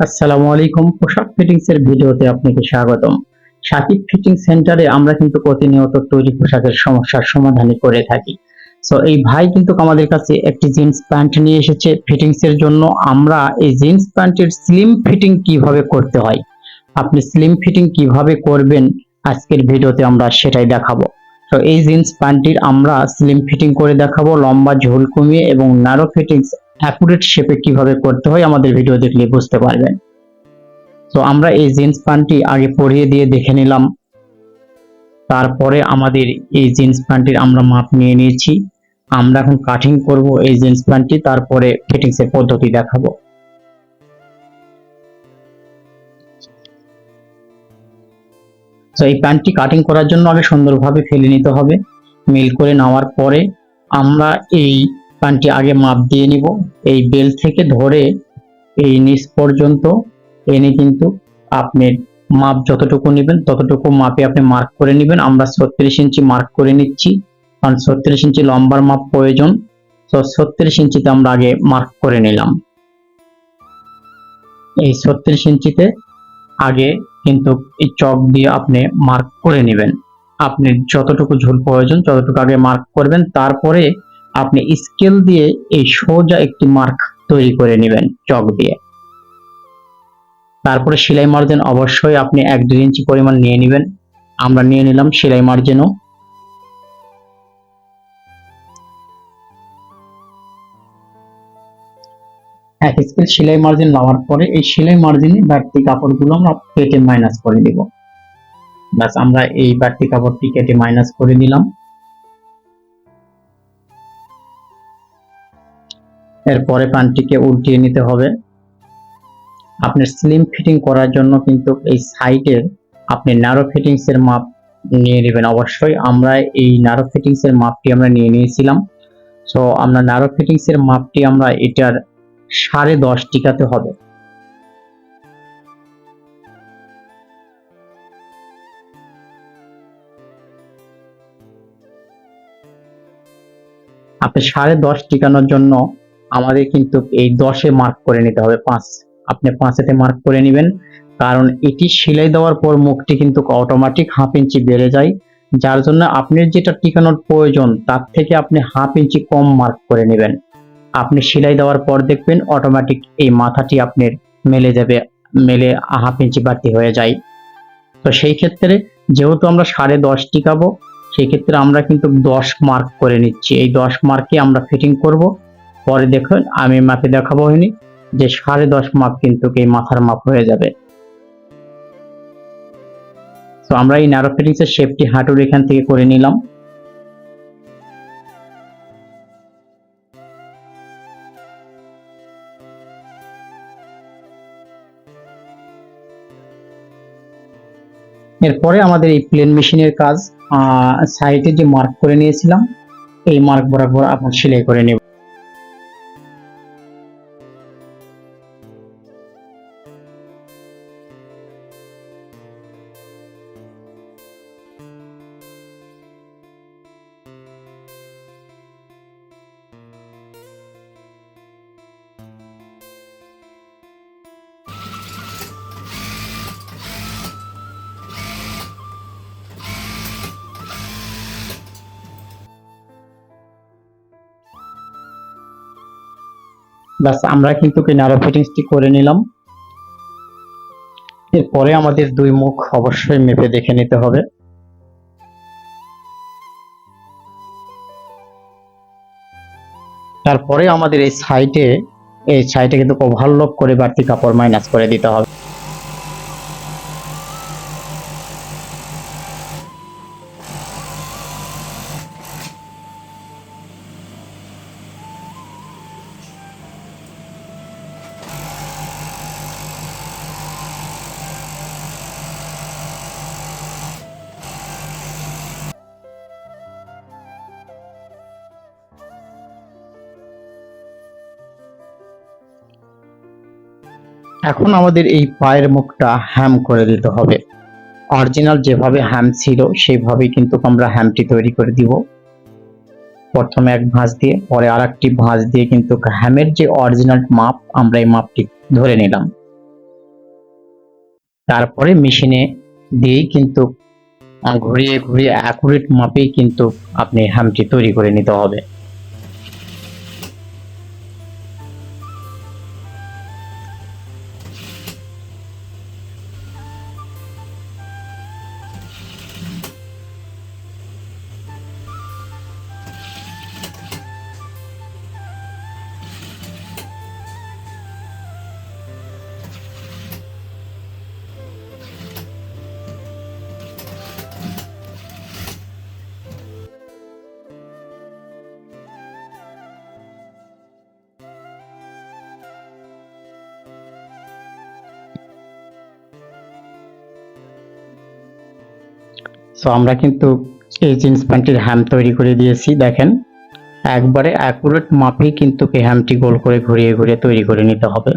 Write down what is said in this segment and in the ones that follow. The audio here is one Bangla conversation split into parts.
আসসালামু আলাইকুম। পোশাক ফিটিংস এর ভিডিওতে আপনাকে স্বাগতম। সাকিব ফিটিং সেন্টারে আমরা কিন্তু প্রতিনিয়ত তৈরি পোশাকের সমস্যার সমাধানই করে থাকি। সো এই ভাই কিন্তু আমাদের কাছে একটি জিন্স প্যান্ট নিয়ে এসেছে ফিটিংস এর জন্য। আমরা এই জিন্স প্যান্টের স্লিম ফিটিং কীভাবে করতে হয়? আপনি স্লিম ফিটিং কীভাবে করবেন? আজকের ভিডিওতে আমরা সেটাই দেখাবো। তো এই জিন্স প্যান্টটির আমরা স্লিম ফিটিং করে দেখাবো। লম্বা ঝোল কমিয়ে এবং ন্যারো ফিটিংস অ্যাকুরেট শেপে কীভাবে করতে হয় আমাদের ভিডিও দেখলে বুঝতে পারবেন। তো আমরা এই জিন্স প্যান্টটি আগে পরিয়ে দিয়ে দেখে নিলাম। তারপরে আমাদের এই জিন্স প্যান্টটির আমরা মাপ নিয়ে নিয়েছি। আমরা এখন কাটিং করব এই জিন্স প্যান্টটি, তারপরে ফিটিংস এর পদ্ধতি দেখাবো। তো এই প্যান্টটি কাটিং করার জন্য আগে সুন্দরভাবে ফেলে নিতে হবে। মিল করে নেওয়ার পরে আমরা এই প্যান্টটি আগে মাপ দিয়ে নিব। এই বেল থেকে ধরে এই নিচ পর্যন্ত এনে কিন্তু আপনি মাপ যতটুকু নেবেন, ততটুকু মাপে আপনি মার্ক করে নেবেন। আমরা ছত্রিশ ইঞ্চি মার্ক করে নিচ্ছি। কারণ ছত্রিশ ইঞ্চি লম্বার মাপ প্রয়োজন। তো ছত্রিশ ইঞ্চিতে আমরা আগে মার্ক করে নিলাম। এই ছত্রিশ ইঞ্চিতে আগে কিন্তু এই চক দিয়ে আপনি মার্ক করে নেবেন। আপনি যতটুকু ঝোল প্রয়োজন, ততটুকু আগে মার্ক করবেন। তারপরে আপনি স্কেল দিয়ে এই সোজা একটি মার্ক তৈরি করে নেবেন চক দিয়ে। তারপরে সেলাই মার্জিন অবশ্যই আপনি এক দুই ইঞ্চি পরিমাণ নিয়ে নেবেন। আমরা নিয়ে নিলাম সেলাই মার্জিনও। এক স্কেল সেলাই মার্জিন নেওয়ার পরে এই সেলাই মার্জিনে বাড়তি কাপড়গুলো আমরা কেটে মাইনাস করে দিব বাস আমরা এই বাড়তি কাপড়টি কেটে মাইনাস করে দিলাম এরপরে প্যান্টটিকে উল্টিয়ে নিতে হবে। আপনার স্লিম ফিটিং করার জন্য কিন্তু এই সাইডের আপনি ন্যারো ফিটিংস এর মাপ নিয়ে নেবেন। অবশ্যই আমরা এই ন্যারো ফিটিংস এর মাপটি আমরা নিয়ে নিয়েছিলাম। সো আমরা ন্যারো ফিটিংস এর মাপটি আমরা এটার সাড়ে দশ টিকাতে হবে। আপনি সাড়ে দশ টিকানোর জন্য আমাদের কিন্তু এই দশে মার্ক করে নিতে হবে পাঁচ। আপনি পাঁচেতে মার্ক করে নেবেন, কারণ এটি সেলাই দেওয়ার পর মুখটি কিন্তু অটোমেটিক হাফ ইঞ্চি বেড়ে যায়, যার জন্য আপনার যেটা টিকানোর প্রয়োজন, তার থেকে আপনি হাফ ইঞ্চি কম মার্ক করে নেবেন। আপনি সেলাই দেওয়ার পর দেখবেন অটোমেটিক এই মাথাটি আপনার মেলে যাবে, মেলে হাফ ইঞ্চি বাড়তি হয়ে যায়। তো সেই ক্ষেত্রে যেহেতু আমরা সাড়ে দশ টিকাবো, সেই ক্ষেত্রে আমরা কিন্তু দশ মার্ক করে নিচ্ছি। এই দশ মার্কে আমরা ফিটিং করব। পরে দেখুন, আমি মাপে দেখাবো হয়নি যে সাড়ে দশ মাপ কিন্তু এই মাথার মাপ হয়ে যাবে। তো আমরা এই ন্যারো ফিটিংস এর শেপটি হাঁটুর এখান থেকে করে নিলাম। এরপরে আমাদের এই প্লেন মেশিনের কাজ সাইডে যে মার্ক করে নিয়েছিলাম, এই মার্ক বরাবর আপনার সেলাই করে নেব। ব্যাস, আমরা কিন্তু ন্যারো ফিটিংসটি করে নিলাম। এরপরে আমাদের দুই মুখ অবশ্যই মেপে দেখে নিতে হবে। তারপরে আমাদের এই সাইডে এই সাইডে কিন্তু ওভারলপ করে বাড়তি কাপড় মাইনাস করে দিতে হবে। এখন আমাদের এই পায়ের মুখটা হ্যাম করে দিতে হবে। অরিজিনাল যেভাবে হ্যাম ছিল, সেইভাবেই কিন্তু আমরা হ্যামটি তৈরি করে দিব। প্রথমে এক ভাঁজ দিয়ে, পরে আর একটি ভাঁজ দিয়ে কিন্তু হ্যামের যে অরিজিনাল মাপ, আমরা এই মাপটি ধরে নিলাম। তারপরে মেশিনে দিয়েই কিন্তু, ঘুরিয়ে ঘুরিয়ে অ্যাকুরেট মাপেই কিন্তু আপনি হ্যামটি তৈরি করে নিতে হবে। সো আমরা কিন্তু এই জিন্স প্যান্টের হ্যাম তৈরি করে দিয়েছি, দেখেন। একবারে অ্যাকুরেট মাপেই কিন্তু এই হ্যামটি গোল করে ঘুরিয়ে ঘুরিয়ে তৈরি করে নিতে হবে।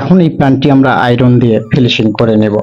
এখন এই প্যান্টটি আমরা আয়রন দিয়ে ফিনিশিং করে নেব।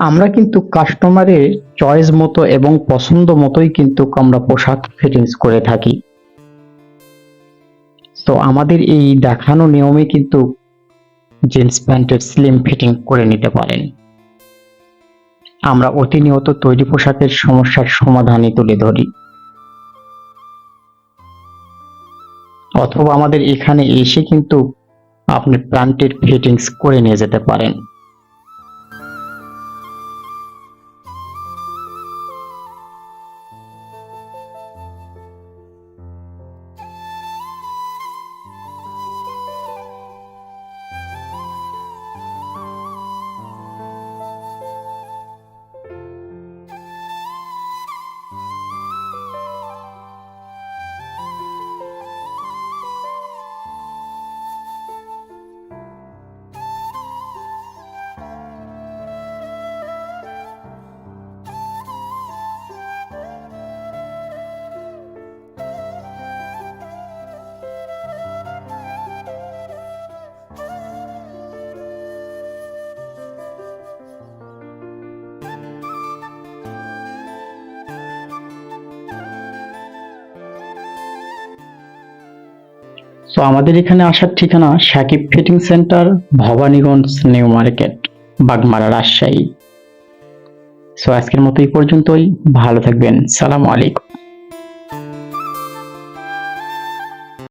আমরা কিন্তু কাস্টমারের চয়েস মতো এবং পছন্দ মতোই কিন্তু আমরা পোশাক ফিটিংস করে থাকি। তো আমাদের এই দেখানো নিয়মে কিন্তু জিন্স প্যান্টের স্লিম ফিটিং করে নিতে পারেন। আমরা অতিনিয়ত তৈরি পোশাকের সমস্যার সমাধানই তুলে ধরি। অথবা আমাদের এখানে এসে কিন্তু আপনি প্যান্টের ফিটিংস করে নিয়ে যেতে পারেন। তো আমাদের এখানে আসার ঠিকানা Sakib fitting centre, Bhabaniganj, new market, Bagmara, Rajshahi. So আজকের মতো এই পর্যন্তই। ভালো থাকবেন। সালাম আলাইকুম।